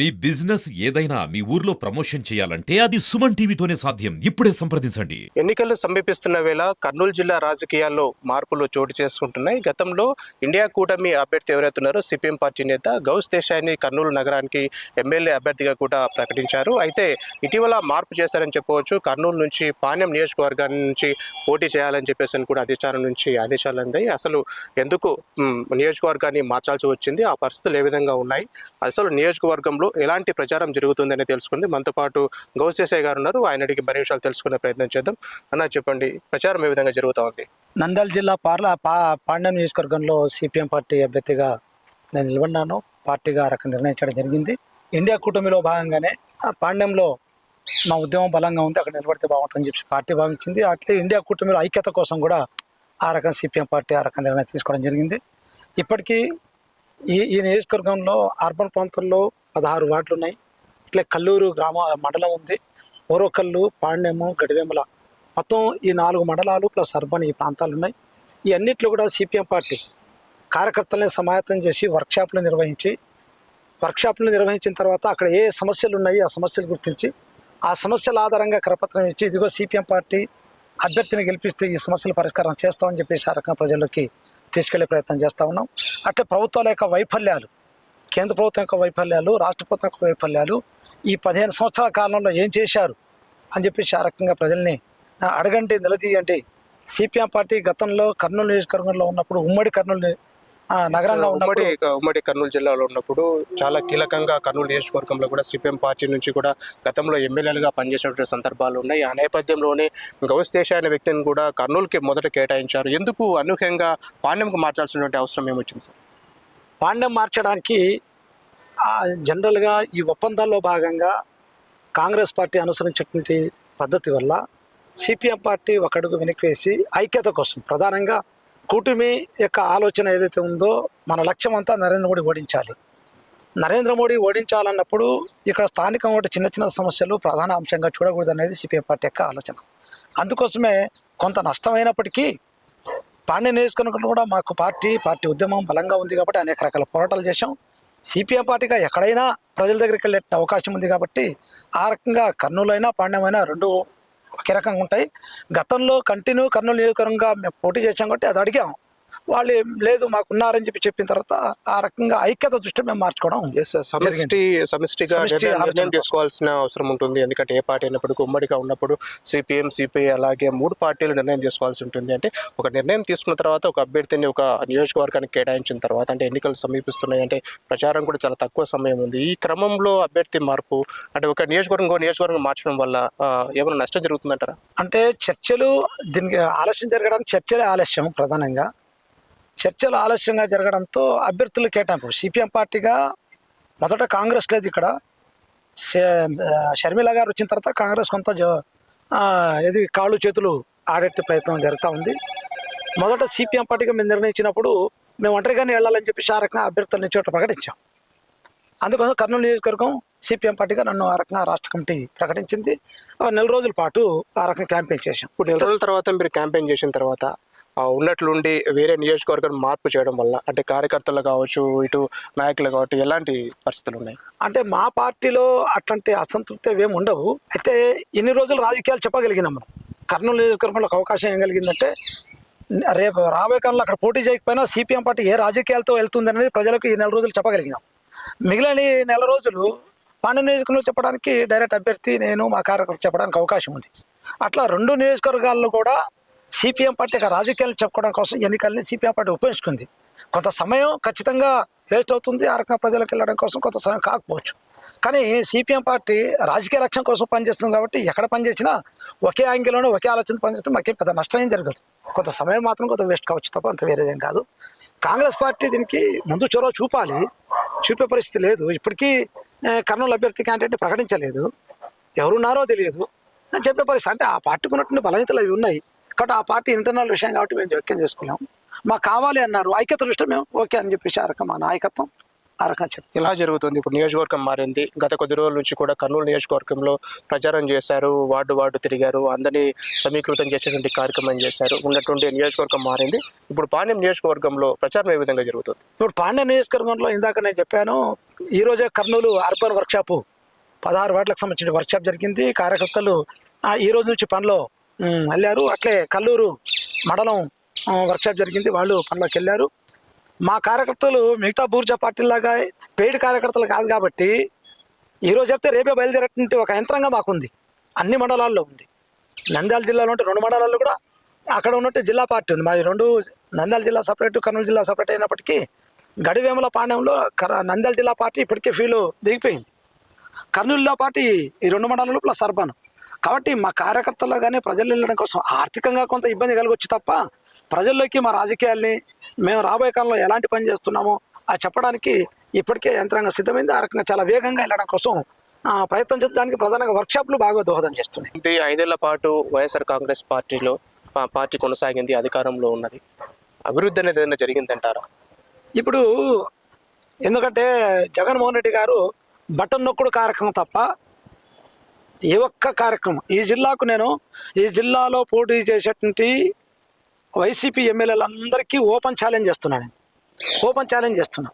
మీ business ఏదైనా మీ ఊర్లో promotion చేయాలంటే అది సుమన్ టీవీతోనే సాధ్యం. ఇప్పుడే సంప్రదించండి. ఎన్నికలు సమీపిస్తున్న వేళ కర్నూలు జిల్లా రాజకీయాల్లో మార్పులు చోటు చేసుకుంటున్నాయి. గతంలో ఇండియా కూటమి అభ్యర్థి ఎవరైతున్నారో సిపిఎం పార్టీ నేత గౌస్ దేశాయిని కర్నూలు నగరానికి ఎమ్మెల్యే అభ్యర్థిగా కూడా ప్రకటించారు. అయితే ఇటీవల మార్పు చేశారని చెప్పవచ్చు. కర్నూలు నుంచి పాణ్యం నియోజకవర్గాన్ని నుంచి పోటీ చేయాలని చెప్పేసి అని కూడా అధిష్టానం నుంచి ఆదేశాలు అందాయి. అసలు ఎందుకు నియోజకవర్గాన్ని మార్చాల్సి వచ్చింది? ఆ పరిస్థితులు ఏ విధంగా ఉన్నాయి? అసలు నియోజకవర్గంలో ఎలాంటి ప్రచారం జరుగుతుందని తెలుసుకుంది. మనతో పాటు గౌస్ దేశాయ్ గారు ఉన్నారు. ఆయన అడిగి మరి విషయాలు తెలుసుకునే ప్రయత్నం చేద్దాం. అన్న చెప్పండి. ప్రచారం ఏ విధంగా జరుగుతూ ఉంది? నంద్యాల జిల్లా పార్ల పా పాండ్యం నియోజకవర్గంలో సిపిఎం పార్టీ అభ్యర్థిగా నేను నిలబడినాను. పార్టీగా ఆ రకం నిర్ణయించడం జరిగింది. ఇండియా కూటమిలో భాగంగానే ఆ పాండ్యంలో మా ఉద్యమం బలంగా ఉంది. అక్కడ నిలబడితే బాగుంటుందని చెప్పి పార్టీ భావించింది. అట్లే ఇండియా కూటమిలో ఐక్యత కోసం కూడా ఆ రకం సిపిఎం పార్టీ ఆ రకం నిర్ణయం తీసుకోవడం జరిగింది. ఇప్పటికీ ఈ ఈ నియోజకవర్గంలో అర్బన్ ప్రాంతాల్లో పదహారు వార్డులు ఉన్నాయి ఇట్లా కల్లూరు గ్రామ మండలం ఉంది. ఓరోకల్లు పాండ్యము గడివేమల. మొత్తం ఈ నాలుగు మండలాలు ప్లస్ అర్బన్ ఈ ప్రాంతాలు ఉన్నాయి ఈ అన్నిట్లో కూడా సిపిఎం పార్టీ కార్యకర్తల్ని సమాయత్తం చేసి వర్క్షాప్లు నిర్వహించి వర్క్షాప్లు నిర్వహించిన తర్వాత అక్కడ ఏ సమస్యలు ఉన్నాయి ఆ సమస్యలు గుర్తించి ఆ సమస్యల ఆధారంగా కరపత్రం ఇచ్చి ఇదిగో సిపిఎం పార్టీ అభ్యర్థిని గెలిపిస్తే ఈ సమస్యల పరిష్కారం చేస్తామని చెప్పేసి ఆ రకంగా ప్రజల్లోకి తీసుకెళ్ళే ప్రయత్నం చేస్తూ ఉన్నాం. అట్లే ప్రభుత్వాల యొక్క వైఫల్యాలు కేంద్ర ప్రభుత్వం యొక్క వైఫల్యాలు రాష్ట్ర ప్రభుత్వం యొక్క వైఫల్యాలు ఈ పదిహేను సంవత్సరాల కాలంలో ఏం చేశారు అని చెప్పేసి ఆ రకంగా ప్రజల్ని అడగండి నిలదీయండి. సిపిఎం పార్టీ గతంలో కర్నూలు నియోజకవర్గంలో ఉన్నప్పుడు ఉమ్మడి కర్నూలు ని- ఆ, నగరంగా ఉమ్మడి ఉమ్మడి కర్నూలు జిల్లాలో ఉన్నప్పుడు చాలా కీలకంగా కర్నూలు నియోజకవర్గంలో కూడా సిపిఎం పార్టీ నుంచి కూడా గతంలో ఎమ్మెల్యేలుగా పనిచేసినటువంటి సందర్భాలు ఉన్నాయి. ఆ నేపథ్యంలోనే గౌస్ దేశ అనే వ్యక్తిని కూడా కర్నూలుకి మొదట కేటాయించారు. ఎందుకు అనూహ్యంగా పాండ్యంకు మార్చాల్సినటువంటి అవసరం ఏమొచ్చింది సార్? పాండ్యం మార్చడానికి జనరల్గా ఈ ఒప్పందాల్లో భాగంగా కాంగ్రెస్ పార్టీ అనుసరించేటువంటి పద్ధతి వల్ల సిపిఎం పార్టీ ఒకడుగు వెనక్కి వేసి ఐక్యత కోసం ప్రధానంగా కూటమి యొక్క ఆలోచన ఏదైతే ఉందో మన లక్ష్యం అంతా నరేంద్ర మోడీ ఓడించాలి. నరేంద్ర మోడీ ఓడించాలన్నప్పుడు ఇక్కడ స్థానికంగా చిన్న చిన్న సమస్యలు ప్రధాన అంశంగా చూడకూడదు అనేది సిపిఎం పార్టీ యొక్క ఆలోచన. అందుకోసమే కొంత నష్టమైనప్పటికీ పాండ్య నియోజకవర్గంలో కూడా మాకు పార్టీ పార్టీ ఉద్యమం బలంగా ఉంది కాబట్టి అనేక రకాల పోరాటాలు చేశాం. సిపిఎం పార్టీగా ఎక్కడైనా ప్రజల దగ్గరికి వెళ్ళే అవకాశం ఉంది కాబట్టి ఆ రకంగా కర్నూలు అయినా పాండ్యం అయినా రెండు ఒకే రకంగా ఉంటాయి. గతంలో కంటిన్యూ కర్నూలు నియోజకవర్గంగా మేము పోటీ చేశాం కాబట్టి అది అడిగాం. వాళ్ళు లేదు మాకు ఉన్నారని చెప్పి చెప్పిన తర్వాత ఆ రకంగా ఐక్యత దృష్టి మేము మార్చుకోవడం సమిష్టి సమిష్టిగా నిర్ణయం- తీసుకోవాల్సిన అవసరం ఉంటుంది. ఎందుకంటే ఏ పార్టీ అయినప్పటికీ ఉమ్మడిగా ఉన్నప్పుడు సిపిఎం సిపిఐ అలాగే మూడు పార్టీలు నిర్ణయం తీసుకోవాల్సి ఉంటుంది. అంటే ఒక నిర్ణయం తీసుకున్న తర్వాత ఒక అభ్యర్థిని ఒక నియోజకవర్గానికి కేటాయించిన తర్వాత అంటే ఎన్నికలు సమీపిస్తున్నాయి అంటే ప్రచారం కూడా చాలా తక్కువ సమయం ఉంది. ఈ క్రమంలో అభ్యర్థి మార్పు అంటే ఒక నియోజకవర్గం నియోజకవర్గం మార్చడం వల్ల ఏమైనా నష్టం జరుగుతుందంటారా? అంటే చర్చలు దీనికి ఆలస్యం జరగడానికి చర్చలే ఆలస్యం ప్రధానంగా. చర్చలు ఆలస్యంగా జరగడంతో అభ్యర్థులు కేటాయింపు. సిపిఎం పార్టీగా మొదట కాంగ్రెస్ లేదు ఇక్కడ. షర్మిల గారు వచ్చిన తర్వాత కాంగ్రెస్ కొంత జో- ఇది కాళ్ళు చేతులు ఆడేట ప్రయత్నం జరుగుతూ ఉంది. మొదట సిపిఎం పార్టీగా మేము నిర్ణయించినప్పుడు మేము ఒంటరిగానే వెళ్ళాలని చెప్పి ఆ రకంగా అభ్యర్థులని చోట ప్రకటించాం. అందుకోసం కర్నూలు నియోజకవర్గం సిపిఎం పార్టీగా నన్ను ఆ రకంగా రాష్ట్ర కమిటీ ప్రకటించింది. ఆ నెల రోజుల పాటు ఆ రకంగా క్యాంపెయిన్ చేశాం. ఇప్పుడు నెల రోజుల తర్వాత మీరు క్యాంపెయిన్ చేసిన తర్వాత ఉన్నట్లుండి వేరే నియోజకవర్గాన్ని మార్పు చేయడం వల్ల అంటే కార్యకర్తలు కావచ్చు ఇటు నాయకులు కావచ్చు ఎలాంటి పరిస్థితులు ఉన్నాయి అంటే మా పార్టీలో అట్లాంటి అసంతృప్తి ఏమి ఉండవు. అయితే ఇన్ని రోజులు రాజకీయాలు చెప్పగలిగినాం మనం. కర్నూలు నియోజకవర్గంలో ఒక అవకాశం ఏం కలిగిందంటే రేపు రాబోయే కాలంలో అక్కడ పోటీ చేయకపోయినా సిపిఎం పార్టీ ఏ రాజకీయాలతో వెళ్తుంది అనేది ప్రజలకు ఈ నెల రోజులు చెప్పగలిగినాం. మిగిలిన ఈ నెల రోజులు పాండ్య నియోజకవర్గంలో చెప్పడానికి డైరెక్ట్ అభ్యర్థి నేను మా కార్యకర్త చెప్పడానికి అవకాశం ఉంది. అట్లా రెండు నియోజకవర్గాల్లో కూడా సిపిఎం పార్టీ రాజకీయాలను చెప్పుకోవడం కోసం ఎన్నికల్ని సిపిఎం పార్టీ ఉపయోగించుకుంది కొంత సమయం ఖచ్చితంగా వేస్ట్ అవుతుంది ఆ రకంగా ప్రజలకు వెళ్ళడం కోసం కొంత సమయం కాకపోవచ్చు. కానీ సిపిఎం పార్టీ రాజకీయ లక్ష్యం కోసం పనిచేస్తుంది కాబట్టి ఎక్కడ పనిచేసినా ఒకే యాంగిల్లోనే ఒకే ఆలోచన పనిచేస్తే మాకేం పెద్ద నష్టం ఏం జరగదు. కొంత సమయం మాత్రం కొంత వేస్ట్ కావచ్చు తప్ప అంత వేరేదేం కాదు. కాంగ్రెస్ పార్టీ దీనికి ముందు చొరవ చూపాలి. చూపే పరిస్థితి లేదు. ఇప్పటికీ కర్నూలు అభ్యర్థి క్యాండిడేట్ ప్రకటించలేదు. ఎవరున్నారో తెలియదు. అని చెప్పే పరిస్థితి. అంటే ఆ పార్టీకి ఉన్నటువంటి బలహీనతలు అవి ఉన్నాయి. కాబట్టి ఆ పార్టీ ఇంటర్నల్ విషయం కాబట్టి మేము జోక్యం చేసుకోలేము మాకు కావాలి అన్నారు. ఐక్యత దృష్టి మేము ఓకే అని చెప్పేసి ఆ రకం మా నాయకత్వం ఆ రకంగా చెప్పి ఎలా జరుగుతుంది. ఇప్పుడు నియోజకవర్గం మారింది. గత కొద్ది రోజుల నుంచి కూడా కర్నూలు నియోజకవర్గంలో ప్రచారం చేశారు. వార్డు వార్డు తిరిగారు. అందరినీ సమీకృతం చేసేటువంటి కార్యక్రమం చేశారు. ఉన్నటువంటి నియోజకవర్గం మారింది. ఇప్పుడు పాణ్యం నియోజకవర్గంలో ప్రచారం ఏ విధంగా జరుగుతుంది? ఇప్పుడు పాండ్య నియోజకవర్గంలో ఇందాక నేను చెప్పాను ఈ రోజే కర్నూలు అర్బన్ వర్క్షాప్ పదహారు వార్డులకు సంబంధించిన వర్క్షాప్ జరిగింది. కార్యకర్తలు ఈ రోజు నుంచి పనిలో వెళ్ళారు. అట్లే కల్లూరు మండలం వర్క్షాప్ జరిగింది. వాళ్ళు పనిలోకి వెళ్ళారు మా కార్యకర్తలు మిగతా బూర్జా పార్టీలాగా పెయిడ్ కార్యకర్తలు కాదు కాబట్టి ఈరోజు చెప్తే రేపే బయలుదేరేటువంటి ఒక యంత్రాంగం మాకుంది. అన్ని మండలాల్లో ఉంది. నంద్యాల జిల్లాలో ఉంటే రెండు మండలాల్లో కూడా అక్కడ ఉన్నట్టు జిల్లా పార్టీ ఉంది. మాది రెండు నంద్యాల జిల్లా సపరేట్ కర్నూలు జిల్లా సపరేట్ అయినప్పటికీ గడివేముల పాండ్యంలో కర- నంద్యాల జిల్లా పార్టీ ఇప్పటికే ఫీలు దిగిపోయింది. కర్నూలు జిల్లా పార్టీ ఈ రెండు మండలాలు ప్లస్ అర్బన్ కాబట్టి మా కార్యకర్తల్లో కానీ ప్రజలు వెళ్ళడం కోసం ఆర్థికంగా కొంత ఇబ్బంది కలగొచ్చు తప్ప ప్రజల్లోకి మా రాజకీయాల్ని మేము రాబోయే కాలంలో ఎలాంటి పని చేస్తున్నామో అది చెప్పడానికి ఇప్పటికే యంత్రాంగం సిద్ధమైంది. ఆ రకంగా చాలా వేగంగా వెళ్ళడం కోసం ప్రయత్నం చేసడానికి ప్రధానంగా వర్క్షాప్లు బాగా దోహదం చేస్తున్నాయి. ఐదేళ్ళ పాటు వైఎస్ఆర్ కాంగ్రెస్ పార్టీలో పార్టీ కొనసాగింది అధికారంలో ఉన్నది. అభివృద్ధి అనేది ఏదైనా జరిగిందంటారా? ఇప్పుడు ఎందుకంటే జగన్మోహన్ రెడ్డి గారు బటన్ నొక్కుడు కార్యక్రమం తప్ప ఏ ఒక్క కార్యక్రమం. ఈ జిల్లాకు నేను ఈ జిల్లాలో పోటీ చేసేటువంటి వైసీపీ ఎమ్మెల్యేలందరికీ ఓపెన్ ఛాలెంజ్ చేస్తున్నాను నేను. ఓపెన్ ఛాలెంజ్ చేస్తున్నా.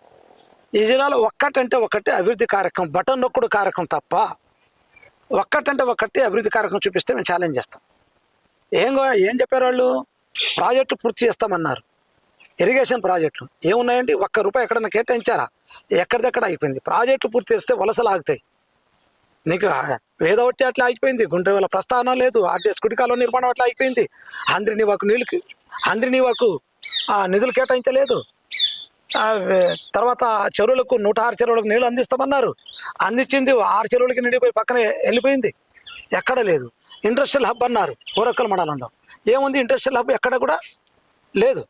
ఈ జిల్లాలో ఒక్కటంటే ఒక్కటే అభివృద్ధి కార్యక్రమం బటన్ నొక్కుడు కార్యక్రమం తప్ప ఒక్కటంటే ఒకటి అభివృద్ధి కార్యక్రమం చూపిస్తే మేము ఛాలెంజ్ చేస్తాం. ఏం గో- ఏం చెప్పారు వాళ్ళు? ప్రాజెక్టు పూర్తి చేస్తామన్నారు. ఇరిగేషన్ ప్రాజెక్టులు ఏమున్నాయండి? ఒక్క రూపాయి ఎక్కడన్నా కేటాయించారా? ఎక్కడిదెక్కడ అయిపోయింది? ప్రాజెక్టులు పూర్తి చేస్తే వలసలు ఆగుతాయి. నీకు వేదవట్టి అట్లా ఆగిపోయింది గుండ్రవేల ప్రస్థానం లేదు. అడ్డే స్కుటికాలో నిర్మాణం అట్లా అయిపోయింది. ఆంధ్రనీవాకు నీళ్ళకి ఆంధ్రనీవాకు ఆ నిధులు కేటాయించలేదు. తర్వాత చెరువులకు నూట ఆరు చెరువులకు నీళ్ళు అందిస్తామన్నారు. అందించింది ఆరు చెరువులకి నిండిపోయి పక్కన వెళ్ళిపోయింది. ఎక్కడ లేదు. ఇండస్ట్రియల్ హబ్ అన్నారు ఊరక్కల మండలంలో. ఏముంది ఇండస్ట్రియల్ హబ్ ఎక్కడ కూడా లేదు.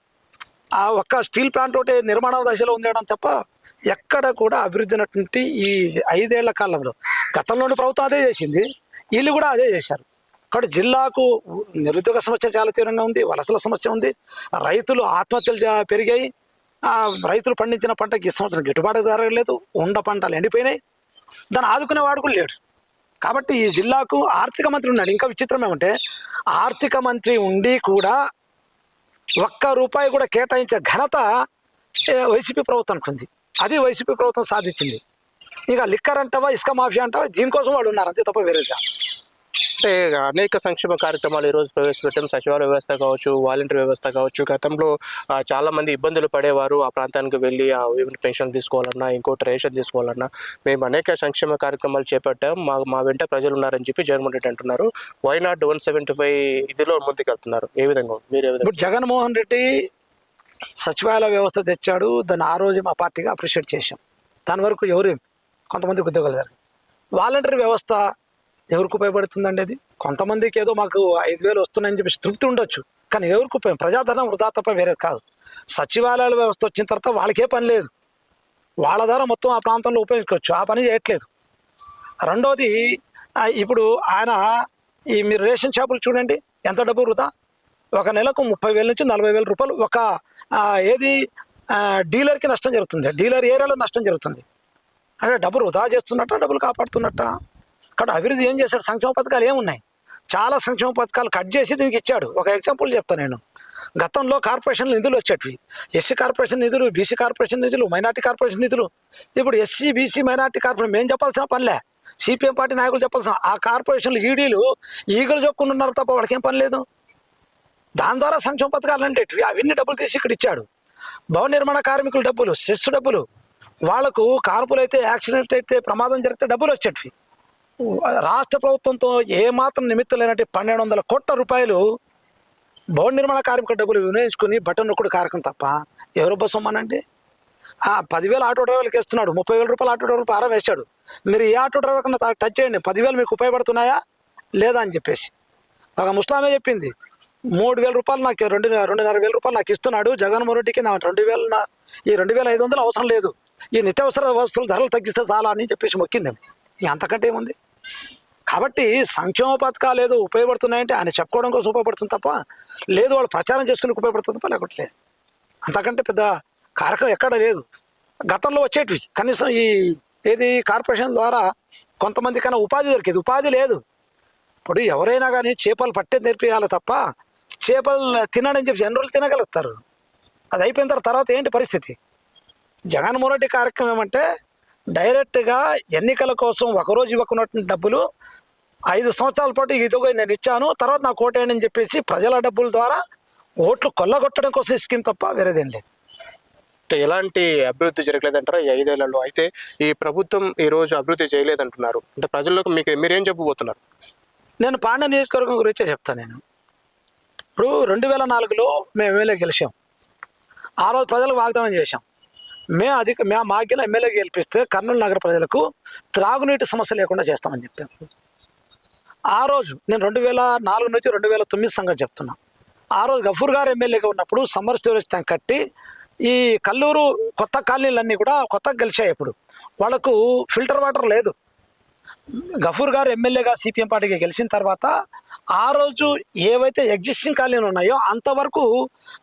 ఆ ఒక్క స్టీల్ ప్లాంట్ ఒకటి నిర్మాణ దశలో ఉండడం తప్ప ఎక్కడ కూడా అభివృద్ధి అయినటువంటి ఈ ఐదేళ్ళ కాలంలో గతంలోని ప్రభుత్వం అదే చేసింది వీళ్ళు కూడా అదే చేశారు. ఇక్కడ జిల్లాకు నిరుద్యోగ సమస్య చాలా తీవ్రంగా ఉంది వలసల సమస్య ఉంది రైతులు ఆత్మహత్యలు పెరిగాయి. రైతులు పండించిన పంటకి ఈ సంవత్సరం గిట్టుబాటు జరగలేదు ఉండ పంటలు ఎండిపోయినాయి. దాన్ని ఆదుకునే వాడు కూడా లేడు. కాబట్టి ఈ జిల్లాకు ఆర్థిక మంత్రి ఉన్నాడు. ఇంకా విచిత్రం ఏమంటే ఆర్థిక మంత్రి ఉండి కూడా ఒక్క రూపాయి కూడా కేటాయించే ఘనత వైసీపీ ప్రభుత్వానికి ఉంది. అది వైసీపీ ప్రభుత్వం సాధించింది. ఇక లిక్కర్ అంటావా ఇసుక మాఫియా అంటావా దీనికోసం వాళ్ళు ఉన్నారు అంతే తప్ప వేరేగా అంటే అనేక సంక్షేమ కార్యక్రమాలు ఈ రోజు ప్రవేశపెట్టాం. సచివాలయ వ్యవస్థ కావచ్చు వాలంటీర్ వ్యవస్థ కావచ్చు. గతంలో చాలా మంది ఇబ్బందులు పడేవారు ఆ ప్రాంతానికి వెళ్ళి ఆ పెన్షన్ తీసుకోవాలన్నా ఇంకోటి రేషన్ తీసుకోవాలన్నా. మేము అనేక సంక్షేమ కార్యక్రమాలు చేపట్టాం. మా మా వెంట ప్రజలు ఉన్నారని చెప్పి జగన్మోహన్ రెడ్డి అంటున్నారు. Why not one seventy five ఇదిలో ముందుకెళ్తున్నారు? ఏ విధంగా? మీరు ఏ విధంగా ఇప్పుడు జగన్మోహన్ రెడ్డి సచివాలయ వ్యవస్థ తెచ్చాడు దాన్ని ఆ రోజు మా పార్టీగా అప్రిషియేట్ చేశాం. దాని వరకు ఎవరు కొంతమందికి ఉద్యోగాలు జరిగాయి వాలంటీర్ వ్యవస్థ ఎవరికి ఉపయోగపడుతుందండి అది? కొంతమందికి ఏదో మాకు ఐదు వేలు వస్తున్నాయని చెప్పి తృప్తి ఉండొచ్చు కానీ ఎవరికి ఉపయోగం? ప్రజాధనం వృధా తప్ప వేరేది కాదు. సచివాలయాల వ్యవస్థ వచ్చిన తర్వాత వాళ్ళకే పని లేదు. వాళ్ళ ద్వారా మొత్తం ఆ ప్రాంతంలో ఉపయోగించుకోవచ్చు ఆ పని చేయట్లేదు. రెండోది ఇప్పుడు ఆయన ఈ మీరు రేషన్ షాపులు చూడండి ఎంత డబ్బు వృధా? ఒక నెలకు ముప్పై వేల నుంచి నలభై వేల రూపాయలు ఒక ఏది? డీలర్కి నష్టం జరుగుతుంది. డీలర్ ఏరియాలో నష్టం జరుగుతుంది. అంటే డబ్బులు వృధా చేస్తున్నట్ట డబ్బులు కాపాడుతున్నట్ట? అక్కడ అభివృద్ధి ఏం చేశాడు? సంక్షేమ పథకాలు ఏమున్నాయి? చాలా సంక్షేమ పథకాలు కట్ చేసి దీనికి ఇచ్చాడు. ఒక ఎగ్జాంపుల్ చెప్తాను నేను. గతంలో కార్పొరేషన్ నిధులు వచ్చేటివి. ఎస్సీ కార్పొరేషన్ నిధులు బీసీ కార్పొరేషన్ నిధులు మైనార్టీ కార్పొరేషన్ నిధులు. ఇప్పుడు ఎస్సీ బీసీ మైనార్టీ కార్పొరేషన్ మేము చెప్పాల్సిన పనిలే. సిపిఎం పార్టీ నాయకులు చెప్పాల్సిన ఆ కార్పొరేషన్లు ఈడీలు ఈగలు చెప్పుకుంటున్నారు తప్ప వాళ్ళకి ఏం పని లేదు. దాని ద్వారా సంక్షేమ పథకాలు అంటే అవన్నీ డబ్బులు తీసి ఇక్కడ ఇచ్చాడు. భవన నిర్మాణ కార్మికుల డబ్బులు సెస్ డబ్బులు. వాళ్ళకు కార్పులు అయితే యాక్సిడెంట్ అయితే ప్రమాదం జరిగితే డబ్బులు వచ్చేటివి. రాష్ట్ర ప్రభుత్వంతో ఏమాత్రం నిమిత్తం లేనట్టు పన్నెండు వందల కోట్ల రూపాయలు భవన నిర్మాణ కార్మికుల డబ్బులు వినియోగించుకుని బటన్ నొక్కుడు కారకం తప్ప ఎవరు బొమ్మనండి ఆ పదివేలు ఆటో డ్రైవర్కి ఇస్తున్నాడు ముప్పై వేల రూపాయలు ఆటో డ్రైవర్ పారం వేశాడు. మీరు ఏ ఆటో డ్రైవర్ కన్నా టచ్ చేయండి పదివేలు మీకు ఉపయోగపడుతున్నాయా? లేదా అని చెప్పేసి. ఒక ముస్లామే చెప్పింది మూడు వేల రూపాయలు నాకు రెండు రెండున్నర వేల రూపాయలు నాకు ఇస్తున్నాడు జగన్మోహన్ రెడ్డికి. నా రెండు వేల ఈ రెండు వేల ఐదు వందలు అవసరం లేదు. ఈ నిత్యావసర వస్తువులు ధరలు తగ్గిస్తే చాలా అని చెప్పేసి మొక్కింది అంతకంటే ఏముంది? కాబట్టి సంక్షేమ పథకాలు ఏదో ఉపయోగపడుతున్నాయంటే ఆయన చెప్పుకోవడం కోసం ఉపయోగపడుతుంది తప్ప లేదు వాళ్ళు ప్రచారం చేసుకుని ఉపయోగపడుతుంది తప్ప లేకపోతే లేదు అంతకంటే పెద్ద కారకం ఎక్కడ లేదు. గతంలో వచ్చేటివి. కనీసం ఈ ఏది కార్పొరేషన్ ద్వారా కొంతమందికైనా ఉపాధి దొరికేది. ఉపాధి లేదు. ఇప్పుడు ఎవరైనా కానీ చేపలు పట్టే నేర్పించాలి తప్ప చేపలు తినడని చెప్పి ఎన్ని రోజులు తినగలుగుతారు? అది అయిపోయిన తర్వాత తర్వాత ఏంటి పరిస్థితి? జగన్మోహన్ రెడ్డి కార్యక్రమం ఏమంటే డైరెక్ట్గా ఎన్నికల కోసం ఒకరోజు ఇవ్వకున్నటువంటి డబ్బులు ఐదు సంవత్సరాల పాటు ఇదిగో నేను ఇచ్చాను తర్వాత నా కోటేయండి అని చెప్పేసి ప్రజల డబ్బుల ద్వారా ఓట్లు కొల్లగొట్టడం కోసం ఈ స్కీమ్ తప్ప వేరేదేం లేదు. అంటే ఎలాంటి అభివృద్ధి జరగలేదంటారా ఈ ఐదేళ్ళలో? అయితే ఈ ప్రభుత్వం ఈ రోజు అభివృద్ధి చేయలేదంటున్నారు. అంటే ప్రజలకు మీకు మీరేం చెప్పబోతున్నారు? నేను పాండ్య నియోజకవర్గం గురించే చెప్తాను నేను. ఇప్పుడు రెండు వేల నాలుగులో మేము ఎమ్మెల్యే గెలిచాం. ఆ రోజు ప్రజలకు వాగ్దానం చేశాం. మేము అధిక మేము మాగ్యం ఎమ్మెల్యే గెలిపిస్తే కర్నూలు నగర ప్రజలకు త్రాగునీటి సమస్య లేకుండా చేస్తామని చెప్పాం. ఆ రోజు నేను రెండు వేల నాలుగు నుంచి రెండు వేల తొమ్మిది సంగతి చెప్తున్నా. ఆ రోజు గఫూర్ గారు ఎమ్మెల్యేగా ఉన్నప్పుడు సమ్మర్ స్టోరేజ్ ట్యాంక్ కట్టి ఈ కల్లూరు కొత్త కాలనీలన్నీ కూడా కొత్తగా గెలిచాయి ఇప్పుడు. వాళ్ళకు ఫిల్టర్ వాటర్ లేదు. గఫూర్ గారు ఎమ్మెల్యేగా సిపిఎం పార్టీకి గెలిచిన తర్వాత ఆ రోజు ఏవైతే ఎగ్జిస్టింగ్ కాలనీలు ఉన్నాయో అంతవరకు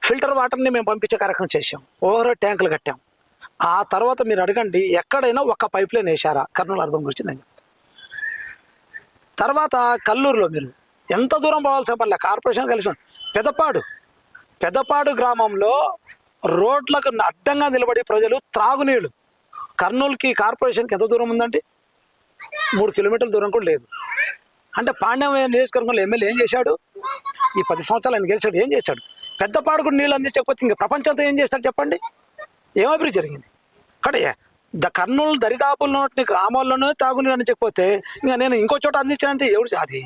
ఫిల్టర్ వాటర్ని మేము పంపించే కార్యక్రమం చేసాం ఓవర్ ట్యాంకులు కట్టాం. ఆ తర్వాత మీరు అడగండి ఎక్కడైనా ఒక పైప్ లైన్ వేశారా? కర్నూలు అర్బన్ గురించి నేను తర్వాత కల్లూరులో మీరు ఎంత దూరం పోవాల్సిన పర్లే కార్పొరేషన్ కలిసి పెదపాడు. పెదపాడు గ్రామంలో రోడ్లకు అడ్డంగా నిలబడి ప్రజలు త్రాగునీళ్ళు కర్నూలుకి కార్పొరేషన్కి ఎంత దూరం ఉందండి? మూడు కిలోమీటర్ల దూరం కూడా లేదు. అంటే పాండ్యం నియోజకవర్గంలో ఎమ్మెల్యే ఏం చేశాడు? ఈ పది సంవత్సరాలు ఆయన గెలిచాడు. ఏం చేశాడు? పెద్దపాడు కూడా నీళ్ళు అందించకపోతే ఇంకా ప్రపంచంతో ఏం చేస్తాడు చెప్పండి? ఏమభివృద్ధి అభివృద్ధి జరిగింది? కానీ ద కర్నూలు దరిదాపుల్లో ఉన్న గ్రామాల్లోనే తాగునీరు అందించకపోతే ఇంకా నేను ఇంకో చోట అందించానంటే ఎవరు అది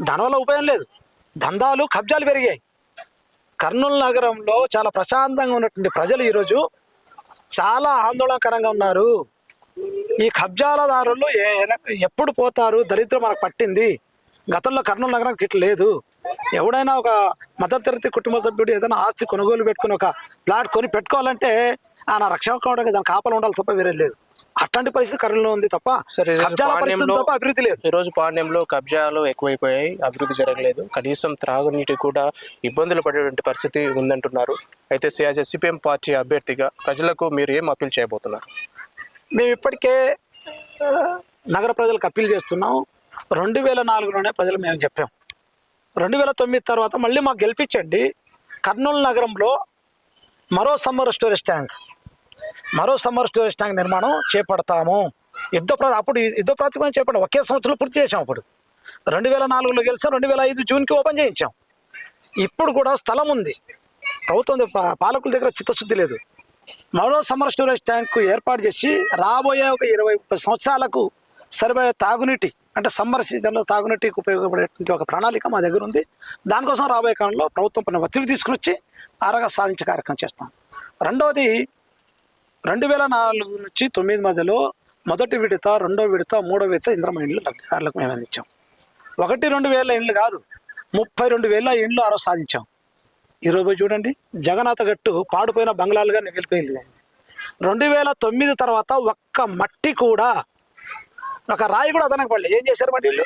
దానివల్ల ఉపయోగం లేదు. దందాలు కబ్జాలు పెరిగాయి. కర్నూలు నగరంలో చాలా ప్రశాంతంగా ఉన్నటువంటి ప్రజలు ఈరోజు చాలా ఆందోళనకరంగా ఉన్నారు. ఈ కబ్జాలదారులు ఎప్పుడు పోతారు? దరిద్రం మనకు పట్టింది. గతంలో కర్నూలు నగరానికి ఇట్లా లేదు. ఎవడైనా ఒక మధ్యతరగతి కుటుంబ సభ్యుడు ఏదైనా ఆస్తి కొనుగోలు పెట్టుకుని ఒక ప్లాట్ కొని పెట్టుకోవాలంటే ఆయన రక్షణ కావడానికి దాని కాపలు ఉండాలి తప్ప వేరే లేదు. అట్లాంటి పరిస్థితి కర్నూలులో ఉంది తప్ప కబ్జాల పరిస్థితి తప్ప అభివృద్ధి లేదు. ఈ రోజు పాండ్యంలో కబ్జాలు ఎక్కువైపోయాయి అభివృద్ధి జరగలేదు. కనీసం త్రాగునీటి కూడా ఇబ్బందులు పడేటువంటి పరిస్థితి ఉందంటున్నారు. అయితే సిపిఎం పార్టీ అభ్యర్థిగా ప్రజలకు మీరు ఏం అప్పీల్ చేయబోతున్నారు? మేము ఇప్పటికే నగర ప్రజలకు అప్పీల్ చేస్తున్నాం. రెండు వేల నాలుగులోనే ప్రజలు మేము చెప్పాం. రెండు వేల తొమ్మిది తర్వాత మళ్ళీ మాకు గెలిపించండి. కర్నూలు నగరంలో మరో సమ్మర్ స్టోరేజ్ ట్యాంక్ మరో సమ్మర్ స్టోరేజ్ ట్యాంక్ నిర్మాణం చేపడతాము. యుద్ధ ప్ర అప్పుడు యుద్ధ ప్రాతిపదికన చేపట్టాం ఒకే సంవత్సరంలో పూర్తి చేసాం అప్పుడు. రెండు వేల నాలుగులో గెలిచాం రెండు వేల ఐదు జూన్కి ఓపెన్ చేయించాం. ఇప్పుడు కూడా స్థలం ఉంది. ప్రభుత్వం పాలకుల దగ్గర చిత్తశుద్ధి లేదు. మరో సమ్మర్ స్టోరేజ్ ట్యాంకు ఏర్పాటు చేసి రాబోయే ఒక ఇరవై ముప్పై సంవత్సరాలకు సరిపడే తాగునీటి అంటే సమ్మర్ సీజన్లో తాగునీటికి ఉపయోగపడేటువంటి ఒక ప్రణాళిక మా దగ్గర ఉంది. దానికోసం రాబోయే కాలంలో ప్రభుత్వం పైన ఒత్తిడి తీసుకుని వచ్చి అరగా సాధించే కార్యక్రమం చేస్తాం. రెండవది రెండు వేల నాలుగు నుంచి తొమ్మిది మధ్యలో మొదటి విడత రెండో విడత మూడో విడత ఇంద్రమ ఇండ్లు లబ్ధిదారులకు మేము అందించాం. ఒకటి రెండు వేల ఇండ్లు కాదు ముప్పై రెండు వేల ఇండ్లు ఆరో సాధించాం. ఈరోజు చూడండి. జగన్నాథ గట్టు పాడిపోయిన బంగ్లాలుగా మిగిలిపోయింది రెండు వేల తొమ్మిది తర్వాత ఒక్క మట్టి కూడా ఒక రాయి కూడా అదనకు పడలేదు. ఏం చేశారు మరి వీళ్ళు?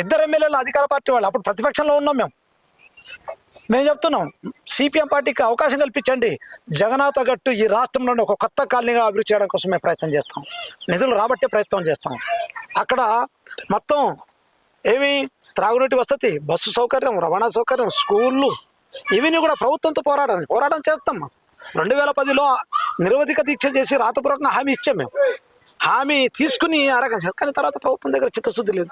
ఇద్దరు ఎమ్మెల్యేలు అధికార పార్టీ వాళ్ళు. అప్పుడు ప్రతిపక్షంలో ఉన్నాం మేము. మేము చెప్తున్నాం సిపిఎం పార్టీకి అవకాశం కల్పించండి. జగన్నాథ గట్టు ఈ రాష్ట్రంలోని ఒక కొత్త కాలనీగా అభివృద్ధి చేయడం కోసం మేము ప్రయత్నం చేస్తాం. నిధులు రాబట్టే ప్రయత్నం చేస్తాం. అక్కడ మొత్తం ఏమి త్రాగునీటి వసతి బస్సు సౌకర్యం రవాణా సౌకర్యం స్కూళ్ళు ఇవన్నీ కూడా ప్రభుత్వంతో పోరాటం పోరాటం చేస్తాం మనం రెండు వేల పదిలో నిరవధిక దీక్ష చేసి రాతపూర్వకంగా హామీ ఇచ్చాం మేము. హామీ తీసుకుని ఆ రకం కానీ తర్వాత ప్రభుత్వం దగ్గర చిత్తశుద్ధి లేదు.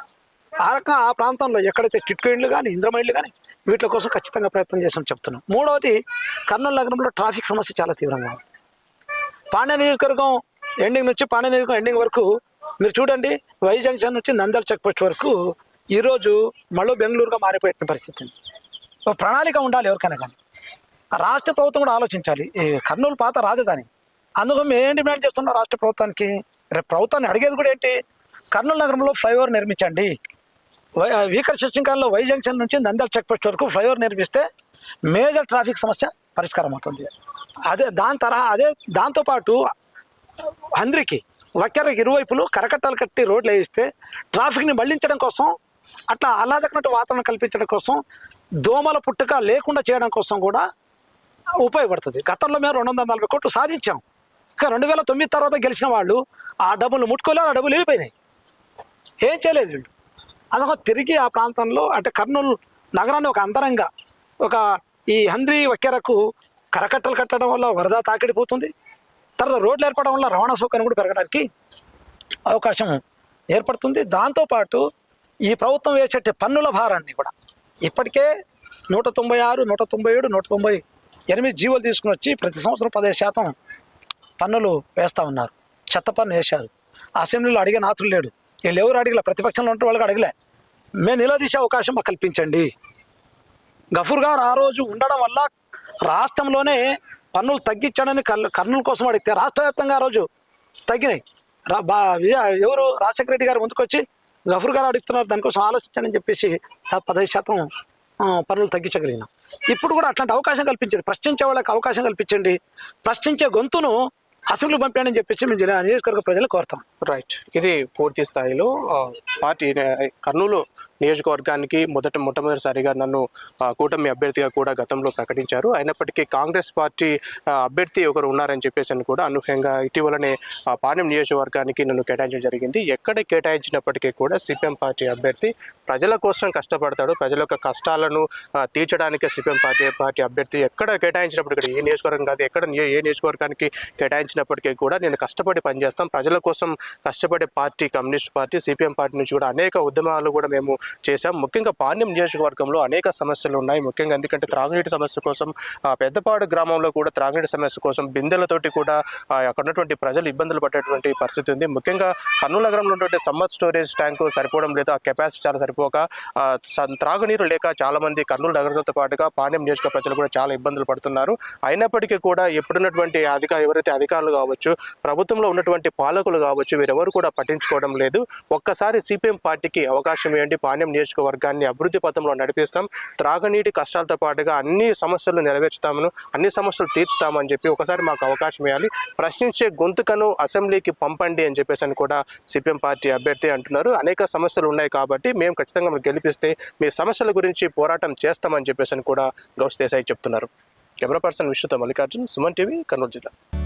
ఆ రకంగా ఆ ప్రాంతంలో ఎక్కడైతే టిట్కో ఇండ్లు కానీ ఇంద్రమ ఇండ్లు కానీ వీటి కోసం ఖచ్చితంగా ప్రయత్నం చేసాం చెప్తున్నాం. మూడవది కర్నూలు నగరంలో ట్రాఫిక్ సమస్య చాలా తీవ్రంగా ఉంది. పాండ్య నియోజకవర్గం ఎండింగ్ నుంచి పాండ్య నియోజకవర్గం ఎండింగ్ వరకు మీరు చూడండి వై జంక్షన్ నుంచి నందల్ చెక్ పోస్ట్ వరకు ఈరోజు మళ్ళీ బెంగళూరుగా మారిపోయిన పరిస్థితి. ఒక ప్రణాళిక ఉండాలి ఎవరికైనా కానీ. రాష్ట్ర ప్రభుత్వం కూడా ఆలోచించాలి. ఈ కర్నూలు పాత రాజధాని. అందుకు మేము ఏం డిమాండ్ చేస్తున్నాం రాష్ట్ర ప్రభుత్వానికి? రేపు ప్రభుత్వాన్ని అడిగేది కూడా ఏంటి? కర్నూలు నగరంలో ఫ్లైఓవర్ నిర్మించండి. వై వీకర్ శిక్షణకాలంలో వై జంక్షన్ నుంచి నందల్ చెక్పోస్ట్ వరకు ఫ్లైఓవర్ నిర్మిస్తే మేజర్ ట్రాఫిక్ సమస్య పరిష్కారం అవుతుంది. అదే దాని తరహా అదే దాంతోపాటు అందరికి వక్కెరకి ఇరువైపులు కరకట్టాలు కట్టి రోడ్లు వేయిస్తే ట్రాఫిక్ని మళ్ళించడం కోసం అట్లా ఆహ్లాదకరమైన వాతావరణం కల్పించడం కోసం దోమల పుట్టుక లేకుండా చేయడం కోసం కూడా ఉపయోగపడుతుంది. గతంలో మేము రెండు వందల నలభై కోట్లు సాధించాం. ఇంకా రెండు వేల తొమ్మిది తర్వాత గెలిచిన వాళ్ళు ఆ డబ్బులు ముట్టుకోలేదు ఆ డబ్బులు వెళ్ళిపోయినాయి ఏం చేయలేదు వీళ్ళు. అదొక తిరిగి ఆ ప్రాంతంలో అంటే కర్నూలు నగరాన్ని ఒక అంతరంగా ఒక ఈ హంద్రి వక్కెరకు కరకట్టలు కట్టడం వల్ల వరద తాకిడిపోతుంది తర్వాత రోడ్లు ఏర్పడడం వల్ల రవాణా సౌకర్యం కూడా పెరగడానికి అవకాశం ఏర్పడుతుంది. దాంతోపాటు ఈ ప్రభుత్వం వేసేటి పన్నుల భారాన్ని కూడా. ఇప్పటికే నూట తొంభై ఆరు నూట తొంభై ఏడు నూట తొంభై ఎనిమిది జీవోలు తీసుకుని వచ్చి ప్రతి సంవత్సరం పదిహేను శాతం పన్నులు వేస్తూ ఉన్నారు. చెత్త పన్ను వేశారు. అసెంబ్లీలో అడిగే నాతులు లేడు. వీళ్ళు ఎవరు అడిగలే ప్రతిపక్షంలో ఉంటే వాళ్ళకి అడగలే. మేము నిలదీసే అవకాశం మాకు కల్పించండి. గఫూర్ గారు ఆ రోజు ఉండడం వల్ల రాష్ట్రంలోనే పన్నులు తగ్గించడానికి కల్ కర్నూలు కోసం అడిగితే రాష్ట్ర వ్యాప్తంగా ఆ రోజు తగ్గినాయి. రా బా ఎవరు? రాజశేఖర రెడ్డి గారు ముందుకొచ్చి గఫూర్ గారు అడుగుతున్నారు దానికోసం ఆలోచించండి అని చెప్పేసి ఆ పదహైదు శాతం పనులు పన్నులు తగ్గించగలిగినాం. ఇప్పుడు కూడా అట్లాంటి అవకాశం కల్పించండి. ప్రశ్నించే వాళ్ళకి అవకాశం కల్పించండి. ప్రశ్నించే గొంతును అసెంబ్లీ పంపండి అని చెప్పేసి మేము నియోజకవర్గ ప్రజలు కోరుతాం. రైట్ ఇది పూర్తి స్థాయిలో పార్టీ కర్నూలు నియోజకవర్గానికి మొదట మొట్టమొదటిసారిగా నన్ను కూటమి అభ్యర్థిగా కూడా గతంలో ప్రకటించారు. అయినప్పటికీ కాంగ్రెస్ పార్టీ అభ్యర్థి ఒకరు ఉన్నారని చెప్పేసి అని కూడా అనూహ్యంగా ఇటీవలనే ఆ, పాణ్యం నియోజకవర్గానికి నన్ను కేటాయించడం జరిగింది. ఎక్కడ కేటాయించినప్పటికీ కూడా సిపిఎం పార్టీ అభ్యర్థి ప్రజల కోసం కష్టపడతాడు. ప్రజల యొక్క కష్టాలను తీర్చడానికి సిపిఎం పార్టీ పార్టీ అభ్యర్థి ఎక్కడ కేటాయించినప్పటికీ ఏ నియోజకవర్గం కాదు ఎక్కడ ఏ నియోజకవర్గానికి కేటాయించినప్పటికీ కూడా నేను కష్టపడి పనిచేస్తాం. ప్రజల కోసం కష్టపడే party communist party CPM party నుంచి కూడా అనేక ఉద్యమాలు కూడా మేము చేశాం. ముఖ్యంగా పాణ్యం నియోజకవర్గంలో అనేక సమస్యలు ఉన్నాయి. ముఖ్యంగా ఎందుకంటే త్రాగునీటి సమస్య కోసం పెద్దపాడు గ్రామంలో కూడా త్రాగునీటి సమస్య కోసం బిందెలతోటి కూడా అక్కడ ఉన్నటువంటి ప్రజలు ఇబ్బందులు పడేటువంటి పరిస్థితి ఉంది. ముఖ్యంగా కర్నూలు నగరంలో ఉన్నటువంటి సమ్మర్ స్టోరేజ్ ట్యాంకు సరిపోవడం లేదు. ఆ కెపాసిటీ చాలా సరిపోక త్రాగునీరు లేక చాలా మంది కర్నూలు నగరంతో పాటుగా పాణ్యం నియోజక ప్రజలు కూడా చాలా ఇబ్బందులు పడుతున్నారు. అయినప్పటికీ కూడా ఎప్పుడున్నటువంటి అధిక ఎవరైతే అధికారులు కావచ్చు ప్రభుత్వంలో ఉన్నటువంటి పాలకులు కావచ్చు వీరెవరు కూడా పట్టించుకోవడం లేదు. ఒక్కసారి సిపిఎం పార్టీకి అవకాశం ఇవ్వండి. పాణ్యం నియోజకవర్గాన్ని అభివృద్ధి పథంలో నడిపిస్తాం. త్రాగనీటి కష్టాలతో పాటుగా అన్ని సమస్యలు నెరవేర్చుతామను అన్ని సమస్యలు తీర్చుతామని చెప్పి ఒకసారి మాకు అవకాశం ఇవ్వాలి. ప్రశ్నించే గొంతుకను అసెంబ్లీకి పంపండి అని చెప్పేసి అని కూడా సిపిఎం పార్టీ అభ్యర్థి అంటున్నారు. అనేక సమస్యలు ఉన్నాయి కాబట్టి మేము ఖచ్చితంగా మీరు గెలిపిస్తే మీ సమస్యల గురించి పోరాటం చేస్తామని చెప్పేసి అని కూడా గౌస్ దేశాయి చెప్తున్నారు. కెమెరా పర్సన్ విష్ణుతో మల్లికార్జున్ సుమన్ టీవీ కర్నూలు జిల్లా.